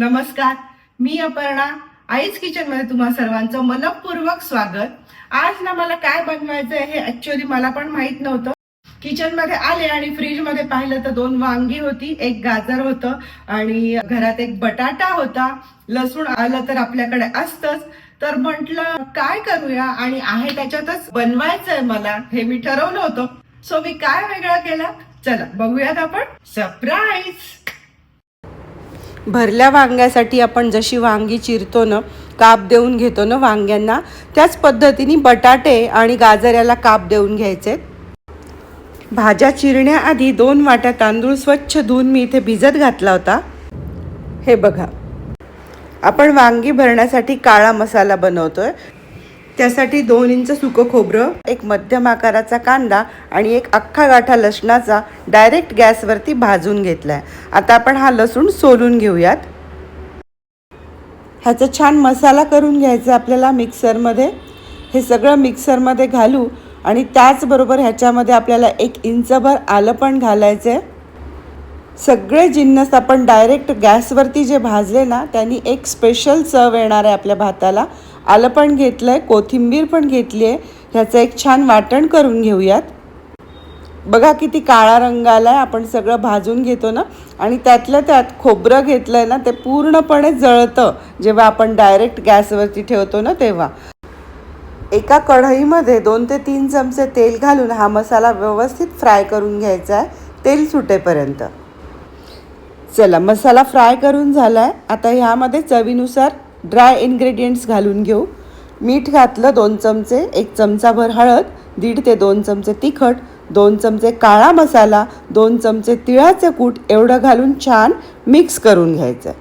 नमस्कार मी अपर्णा आईज किचनमध्ये तुम्हा सर्वांचं मनपूर्वक स्वागत. आज ना मला काय बनवायचं हे ऍक्च्युअली मला पण माहीत नव्हतं. किचनमध्ये आले आणि फ्रीजमध्ये पाहिलं तर दोन वांगी होती एक गाजर होतं आणि घरात एक बटाटा होता. लसूण आलं तर आपल्याकडे असतंच. तर म्हंटल काय करूया? आणि आहे त्याच्यातच बनवायचंय मला हे मी ठरवलं होतं. सो मी काय वेगळं केलं? चला बघूयात आपण. सरप्राईज भरल्या वांग्यासाठी आपण जशी वांगी चिरतो ना काप देऊन घेतो ना वांग्यांना त्याच पद्धतीने बटाटे आणि गाजर याला काप देऊन घ्यायचे. भाज्या चिरण्याआधी दोन वाट्या तांदूळ स्वच्छ धुवून मी इथे भिजत घातला होता. हे बघा. आपण वांगी भरण्यासाठी काळा मसाला बनवतोय. त्यासाठी दोन इंच सुकं खोबरं एक मध्यम आकाराचा कांदा आणि एक अख्खा गाठा लसणाचा डायरेक्ट गॅसवरती भाजून घेतलाय. आता आपण हा लसूण सोलून घेऊयात. ह्याचा छान मसाला करून घ्यायचा आपल्याला मिक्सरमध्ये. हे सगळं मिक्सरमध्ये घालू आणि त्याचबरोबर ह्याच्यामध्ये आपल्याला एक इंचभर आलं पण घालायचं आहे सगळे जिन्नस आपण डायरेक्ट गॅसवरती जे भाजले ना त्यांनी एक स्पेशल चव येणार आहे आपल्या भाताला. आलं पण घेतलं आहे कोथिंबीर पण घेतली आहे. ह्याचं एक छान वाटण करून घेऊयात. बघा किती काळा रंग आला आहे आपण सगळं भाजून घेतो ना. आणि त्यातल्या त्यात खोबरं घेतलं आहे ना ते पूर्णपणे जळतं. जेव्हा आपण डायरेक्ट गॅसवरती ठेवतो ना तेव्हा. एका कढईमध्ये दोन ते तीन चमचे तेल घालून हा मसाला व्यवस्थित फ्राय करून घ्यायचा आहे तेल सुटेपर्यंत. चला मसाला फ्राय करून झाला आहे आता ह्यामध्ये चवीनुसार ड्राय इन्ग्रेडियंट्स घालून घेऊ. मीठ घातलं दोन चमचे एक चमचाभर हळद दीड ते दोन चमचे तिखट दोन चमचे काळा मसाला दोन चमचे तिळाचं कूट एवढं घालून छान मिक्स करून घ्यायचं.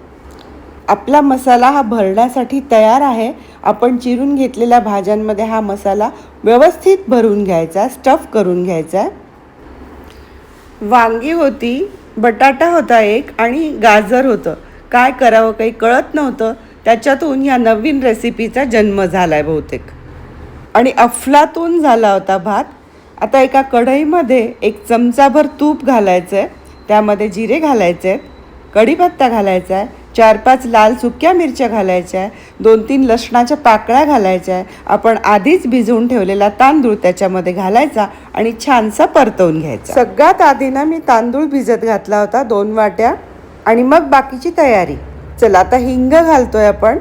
आपला मसाला हा भरण्यासाठी तयार आहे. आपण चिरून घेतलेल्या भाज्यांमध्ये हा मसाला व्यवस्थित भरून घ्यायचा स्टफ करून घ्यायचा. वांगी होती बटाटा होता एक आणि गाजर होतं. काय करावं काही कळत नव्हतं. त्याच्यातून या नवीन रेसिपीचा जन्म झाला आहे बहुतेक. आणि अफलातून झाला होता भात. आता एका कढईमध्ये एक चमचाभर तूप घालायचं आहे त्यामध्ये जिरे घालायचे आहेत कढीपत्ता घालायचा आहे चार पाच लाल सुक्या मिरच्या घालायच्या आहे दोन तीन लसणाच्या पाकळ्या घालायच्या आहे आपण आधीच भिजवून ठेवलेला तांदूळ त्याच्यामध्ये घालायचा आणि छानसा परतवून घ्यायचा. सगळ्यात आधी ना मी तांदूळ भिजत घातला होता दोन वाट्या आणि मग बाकीची तयारी. चला आता हिंग घालतोय आपण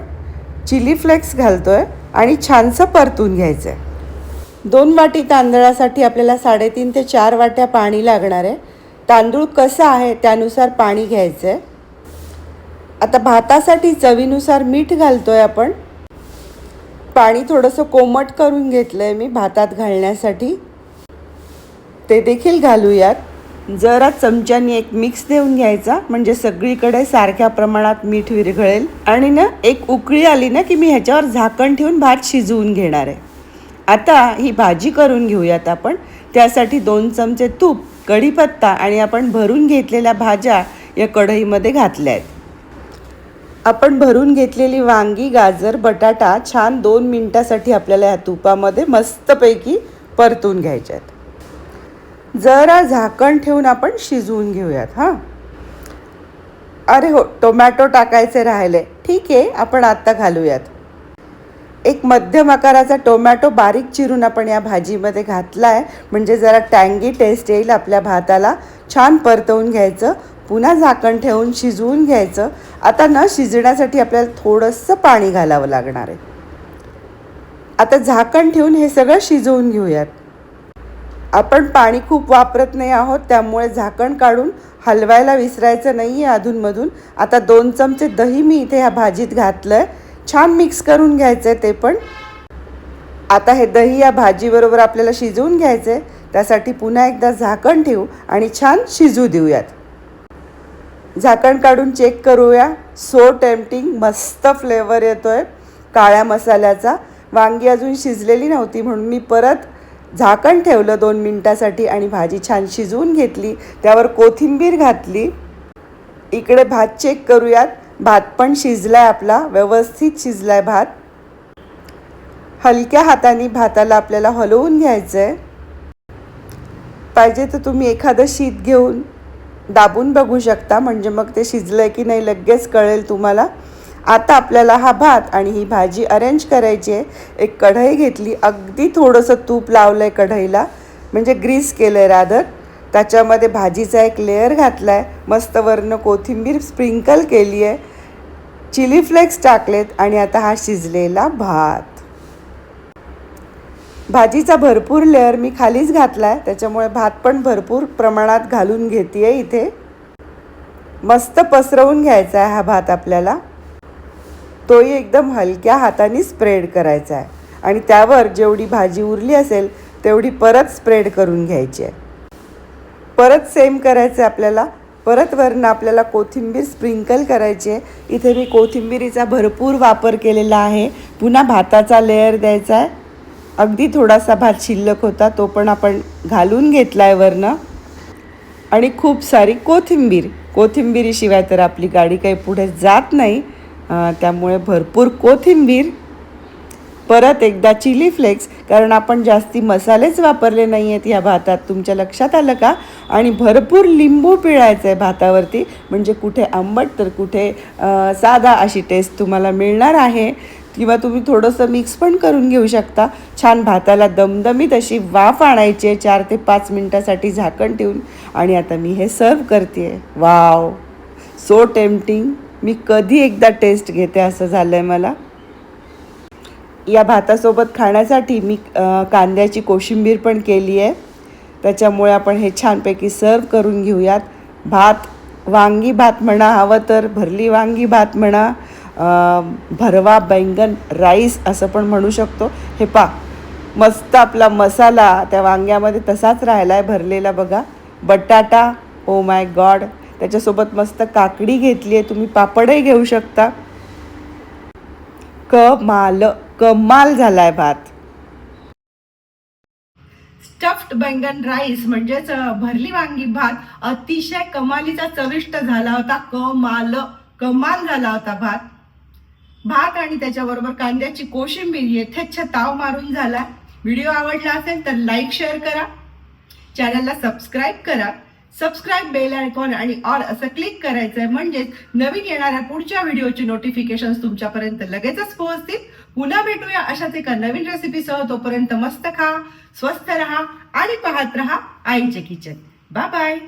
चिली फ्लेक्स घालतोय आणि छानसं परतून घ्यायचं आहे दोन वाटी तांदळासाठी आपल्याला साडेतीन ते चार वाट्या पाणी लागणार आहे. तांदूळ कसं आहे त्यानुसार पाणी घ्यायचं आहे आता भातासाठी चवीनुसार मीठ घालतोय आपण. पाणी थोडंसं कोमट करून घेतलं आहे मी भातात घालण्यासाठी. ते देखील घालूयात. जरा चमच्यानी एक मिक्स देऊन घ्यायचा म्हणजे सगळीकडे सारख्या प्रमाणात मीठ विरघळेल. आणि ना एक उकळी आली ना की मी ह्याच्यावर झाकण ठेवून भात शिजवून घेणार आहे. आता ही भाजी करून घेऊयात आपण. त्यासाठी दोन चमचे तूप कढीपत्ता आणि आपण भरून घेतलेल्या भाज्या या कढईमध्ये घातल्या आहेत आपण भरून घेतलेली वांगी गाजर बटाटा छान दोन मिनटासाठी आपल्याला ह्या तुपामध्ये मस्तपैकी परतून घ्यायच्या आहेत. जरा झाकण ठेवून आपण शिजवून घेऊयात हां. अरे हो टोमॅटो टाकायचे राहिले. ठीक आहे आपण आत्ता घालूयात. एक मध्यम आकाराचा टोमॅटो बारीक चिरून आपण या भाजीमध्ये घातला आहे म्हणजे जरा टँगी टेस्ट येईल आपल्या भाताला. छान परतवून घ्यायचं. पुन्हा झाकण ठेवून शिजवून घ्यायचं. आता न शिजण्यासाठी आपल्याला थोडंसं पाणी घालावं लागणार आहे. आता झाकण ठेवून हे सगळं शिजवून घेऊयात. आपण पाणी खूप वापरत नाही आहोत त्यामुळे झाकण काढून हलवायला विसरायचं नाही आहे अधूनमधून. आता दोन चमचे दही मी इथे ह्या भाजीत घातलं आहे छान मिक्स करून घ्यायचं आहे ते पण. आता हे दही या भाजीबरोबर आपल्याला शिजवून घ्यायचं आहे त्यासाठी पुन्हा एकदा झाकण ठेवू आणि छान शिजू देऊयात. झाकण काढून चेक करूया. सो टेम्पटिंग मस्त फ्लेवर येतो आहे काळ्या मसाल्याचा. वांगी अजून शिजलेली नव्हती म्हणून मी परत झाकण ठेवलं दोन मिनटासाठी आणि भाजी छान शिजवून घेतली. त्यावर कोथिंबीर घातली. इकडे भात चेक करूयात. भात पण शिजला आहे आपला. व्यवस्थित शिजला आहे भात. हलक्या हाताने भाताला आपल्याला हलवून घ्यायचं आहे पाहिजे तर तुम्ही एखादं शीत घेऊन दाबून बघू शकता. म्हणजे मग ते शिजलंय की नाही लगेच कळेल तुम्हाला. आता आपल्याला हा भात आणि ही भाजी अरेंज करायची आहे. एक कढई घेतली. अगदी थोडंसं तूप लावलं आहे कढईला. म्हणजे ग्रीस केलं आहे रादर. त्याच्यामध्ये भाजीचा एक लेअर घातला आहे मस्त वरनं कोथिंबीर स्प्रिंकल केली आहे चिली फ्लेक्स टाकलेत आणि आता हा शिजलेला भात. भाजीचा भरपूर लेअर मी खालीच घातला आहे त्याच्यामुळे भात पण भरपूर प्रमाणात घालून घेते आहे इथे. मस्त पसरवून घ्यायचा आहे हा भात आपल्याला. तोही एकदम हलक्या हाताने स्प्रेड करायचा आहे आणि त्यावर जेवढी भाजी उरली असेल तेवढी परत स्प्रेड करून घ्यायची आहे परत सेम करायचं आहे आपल्याला. परत वरनं आपल्याला कोथिंबीर स्प्रिंकल करायची आहे इथे मी कोथिंबीरीचा भरपूर वापर केलेला आहे. पुन्हा भाताचा लेअर द्यायचा आहे अगदी थोडासा भात शिल्लक होता तो पण आपण घालून घेतला आहे वरनं. आणि खूप सारी कोथिंबीर कोथिंबीरीशिवाय तर आपली गाडी काही पुढे जात नाही. त्यामुळे भरपूर कोथिंबीर. परत एकदा चिली फ्लेक्स कारण आपण जास्ती मसालेच वापरले नाही आहेत ह्या भातात. तुमच्या लक्षात आलं का? आणि भरपूर लिंबू पिळायचं आहे भातावरती. म्हणजे कुठे आंबट तर कुठे साधा अशी टेस्ट तुम्हाला मिळणार आहे. किंवा तुम्ही थोडंसं मिक्स पण करून घेऊ शकता. छान भाताला दमदमीत अशी वाफ आणायची आहे चार ते पाच मिनटासाठी झाकण ठेवून. आणि आता मी हे सर्व करते वाव सो टेम्पटिंग मी कधी एकदा टेस्ट घेते असं झालं आहे मला. या भातासोबत खाण्यासाठी मी कांद्याची कोशिंबीर पण केली आहे. त्याच्यामुळे आपण हे छानपैकी सर्व करून घेऊयात. भात वांगी भात म्हणा हवं तर भरली वांगी भात म्हणा. भरवा बैंगन राईस असं पण म्हणू शकतो. हे पा मस्त आपला मसाला त्या वांग्यामध्ये तसाच राहिला आहे भरलेला बघा. बटाटा ओ माय गॉड त्याच्यासोबत मस्त काकडी घेतली आहे तुम्ही पापडही घेऊ शकता. कमाल कमाल झालाय भात. स्टफ्ड बैंगन राईस म्हणजेच भरली वांगी भात अतिशय कमालीचा चविष्ट झाला होता. कमाल कमाल झाला होता भात. भात आणि त्याच्याबरोबर कांद्याची कोशिंबीर येथेच्छ ताव मारून झाला. व्हिडिओ आवडला असेल तर लाईक शेअर करा. चॅनलला सबस्क्राईब करा. सबस्क्राईब बेल आयकॉन आणि ऑल असं क्लिक करायचं आहे म्हणजेच नवीन येणाऱ्या पुढच्या व्हिडिओची नोटिफिकेशन तुमच्यापर्यंत लगेचच पोहोचतील. पुन्हा भेटूया अशाच एका नवीन रेसिपीसह तोपर्यंत मस्त खा स्वस्थ रहा आणि पाहत रहा आईचे किचन बाय बाय